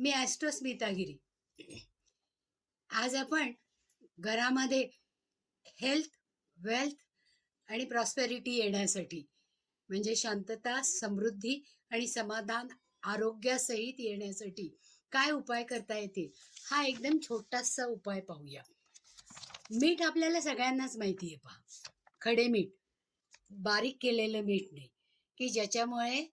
मी ॲस्ट्रोस्मितागिरी आज आपण घरामध्ये हेल्थ वेल्थ आणि प्रॉस्पेरिटी येण्यासाठी म्हणजे शांतता समृद्धी आणि समाधान आरोग्यासहित येण्यासाठी काय उपाय करता येतील हा एकदम छोटासा उपाय पाहूया. मीठ आपल्याला सगळ्यांनाच माहिती आहे पहा. खडे मीठ बारीक केलेलं मीठ नाही की ज्याच्यामुळे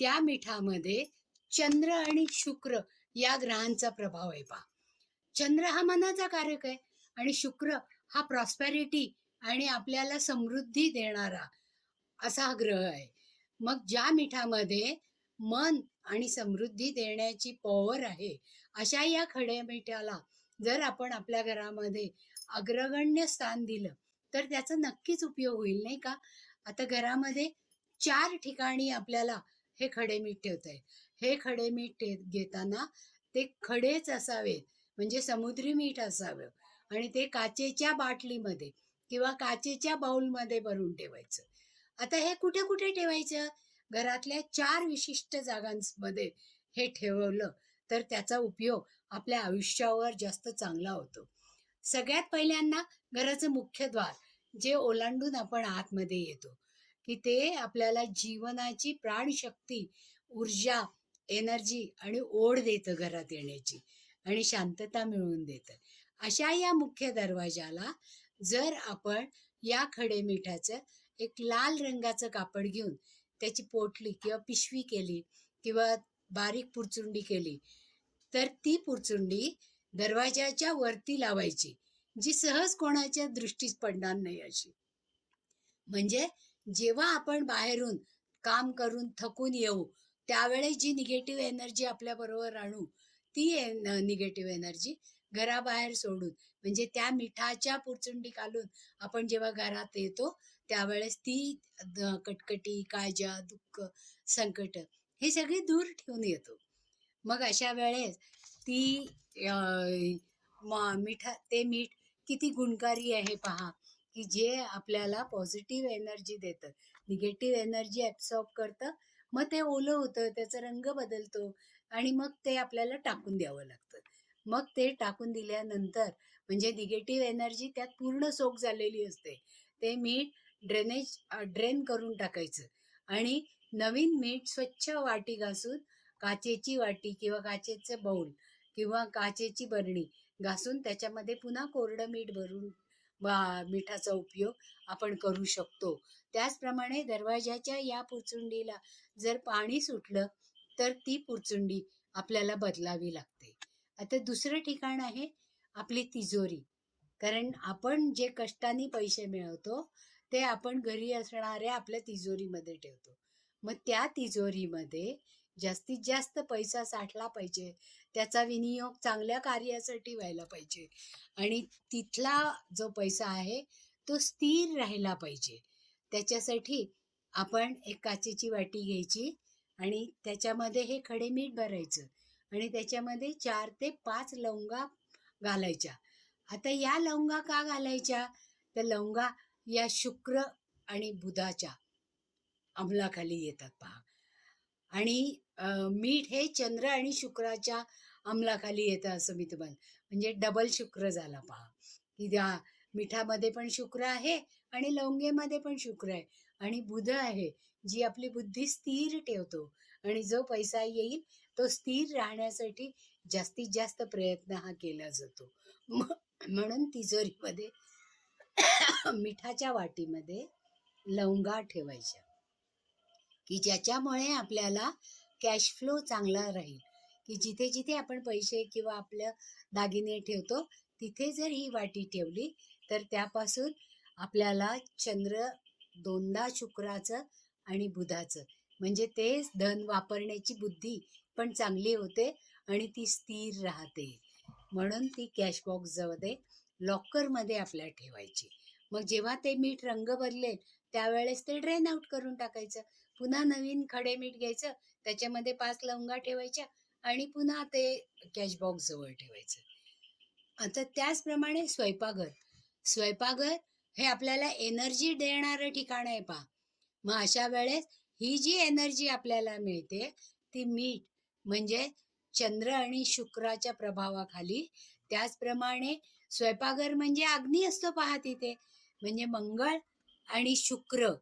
त्या मिठामध्ये चंद्र आणि शुक्र या ग्रहांचा प्रभाव आहे पहा. चंद्र हा मनाचा कारक आहे आणि शुक्र हा प्रॉस्पॅरिटी आणि आपल्याला समृद्धी देणारा असा हा ग्रह आहे. मग ज्या मिठामध्ये मन आणि समृद्धी देण्याची पॉवर आहे अशा या खड्या मिठाला जर आपण आपल्या घरामध्ये अग्रगण्य स्थान दिलं तर त्याचा नक्कीच उपयोग होईल नाही का? आता घरामध्ये चार ठिकाणी आपल्याला हे खडे मीठ ठेवता आहे हे खडे मीठ घेताना ते खडेच असावे म्हणजे समुद्री मीठ असावं आणि ते काचेच्या बाटलीमध्ये किंवा काचेच्या बाऊलमध्ये भरून ठेवायचं. आता हे कुठे कुठे ठेवायचं? घरातल्या चार विशिष्ट जागांमध्ये हे ठेवलं तर त्याचा उपयोग आपल्या आयुष्यावर जास्त चांगला होतो. सगळ्यात पहिल्यांदा घराचं मुख्य द्वार जे ओलांडून आपण आतमध्ये येतो की ते आपल्याला जीवनाची प्राणशक्ती ऊर्जा एनर्जी आणि ओढ देतं घरात येण्याची आणि शांतता मिळवून देतं. अशा या मुख्य दरवाजाला जर आपण या खडे मिठाचं एक लाल रंगाचं कापड घेऊन त्याची पोटली किंवा पिशवी केली किंवा बारीक पुरचुंडी केली तर ती पुरचुंडी दरवाजाच्या वरती लावायची जी सहज कोणाच्या दृष्टीस पडणार नाही अशी. म्हणजे जेव्हा आपण बाहेरून काम करून थकून येऊ त्यावेळेस जी निगेटिव्ह एनर्जी आपल्या बरोबर आणू ती निगेटिव्ह एनर्जी घराबाहेर सोडून म्हणजे त्या मिठाच्या पुरचुंडी घालून आपण जेव्हा घरात येतो त्यावेळेस ती कटकटी काळजा दुःख संकट हे सगळे दूर ठेवून येतो. मग अशा वेळेस ती मिठा ते मीठ किती गुणकारी आहे पहा की जे आपल्याला पॉझिटिव्ह एनर्जी देतं. निगेटिव्ह एनर्जी ॲब्सॉर्ब करतं मग ते ओलं होतं त्याचा रंग बदलतो आणि मग ते आपल्याला टाकून द्यावं लागतं. मग ते टाकून दिल्यानंतर म्हणजे निगेटिव्ह एनर्जी त्यात पूर्ण सोक झालेली असते. ते मीठ ड्रेनेज ड्रेन करून टाकायचं आणि नवीन मीठ स्वच्छ वाटी घासून काचेची वाटी किंवा काचेचं बाऊल किंवा काचेची बरणी घासून त्याच्यामध्ये पुन्हा कोरडं मीठ भरून मिठाचा उपयोग आपण करू शकतो. त्याचप्रमाणे दरवाजाच्या या पुरचुंडीला जर पाणी सुटलं तर ती पुरचुंडी आपल्याला बदलावी लागते. आता दुसरं ठिकाण आहे आपली तिजोरी. कारण आपण जे कष्टाने पैसे मिळवतो ते आपण घरी असणाऱ्या आपल्या तिजोरीमध्ये ठेवतो. मग त्या तिजोरीमध्ये जास्तीत जास्त पैसा साठला पाहिजे. त्याचा विनियोग चांगल्या कार्यासाठी व्हायला पाहिजे. आणि तिथला जो पैसा आहे तो स्थिर राहिला पाहिजे. त्याच्यासाठी आपण एक काचेची वाटी घ्यायची आणि त्याच्यामध्ये हे खडे मीठ भरायचं आणि त्याच्यामध्ये चार ते पाच लवंगा घालायच्या. आता या लवंगा का घालायच्या? तर लवंगा या शुक्र आणि बुधाच्या. अंमलाखाली येतात पहा. आणि मीठ हे चंद्र आणि शुक्राच्या अंमलाखाली येतं असं मी तुम्हाला म्हणजे डबल शुक्र झाला पहा. की त्या मिठामध्ये पण शुक्र आहे आणि लवंगेमध्ये पण शुक्र आहे. आणि बुध आहे जी आपली बुद्धी स्थिर ठेवतो आणि जो पैसा येईल तो स्थिर राहण्यासाठी जास्तीत जास्त प्रयत्न हा केला जातो. म्हणून तिजोरीमध्ये मिठाच्या वाटीमध्ये लवंगा ठेवायच्या. की ज्याच्यामुळे आपल्याला कॅश फ्लो चांगला राहील. की जिथे जिथे आपण पैसे किंवा आपलं दागिने ठेवतो तिथे जर ही वाटी ठेवली तर त्यापासून आपल्याला चंद्र दोनदा शुक्राचं आणि बुधाचं. म्हणजे ते धन वापरण्याची बुद्धी पण चांगली होते आणि ती स्थिर राहते. म्हणून ती कॅश बॉक्समध्ये लॉकरमध्ये आपल्या ठेवायची. मग जेव्हा ते मीठ रंग बदलेल त्यावेळेस ते ड्रेन आउट करून टाकायचं. पुन्हा नवीन खडे मीठ घ्यायचं त्याच्यामध्ये पाच लवंगा ठेवायच्या आणि पुन्हा ते कॅश बॉक्स जवळ ठेवायचं. आता त्याचप्रमाणे स्वयंपाकघर. स्वयंपाकघर हे आपल्याला एनर्जी देणारं ठिकाण आहे पहा. मग अशा वेळेस ही जी एनर्जी आपल्याला मिळते ती मीठ म्हणजे चंद्र आणि शुक्राच्या प्रभावाखाली. त्याचप्रमाणे स्वयंपाकघर म्हणजे अग्नी असतो पहा तिथे. म्हणजे मंगळ आणि शुक्र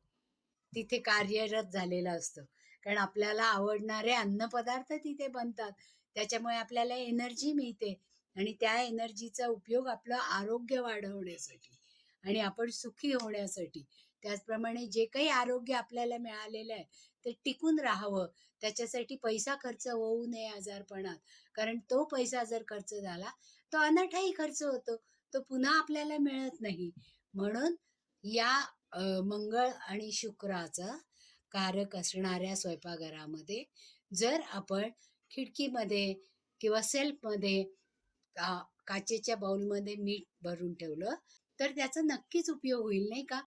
तिथे कार्यरत झालेलं असतं. कारण आपल्याला आवडणारे अन्नपदार्थ तिथे बनतात. त्याच्यामुळे आपल्याला एनर्जी मिळते. आणि त्या एनर्जीचा उपयोग आपलं आरोग्य वाढवण्यासाठी आणि आपण सुखी होण्यासाठी. त्याचप्रमाणे जे काही आरोग्य आपल्याला मिळालेलं आहे ते टिकून राहावं. त्याच्यासाठी पैसा खर्च होऊ नये आजारपणात. कारण तो पैसा जर खर्च झाला तो अनाठाही खर्च होतो. तो पुन्हा आपल्याला मिळत नाही. म्हणून या मंगळ आणि शुक्राचा कारक असणाऱ्या स्वयंपाकघरामध्ये जर आपण खिडकीमध्ये किंवा सेल्फमध्ये का काचेच्या बाउलमध्ये मीठ भरून ठेवलं तर त्याचा नक्कीच उपयोग होईल नाही का?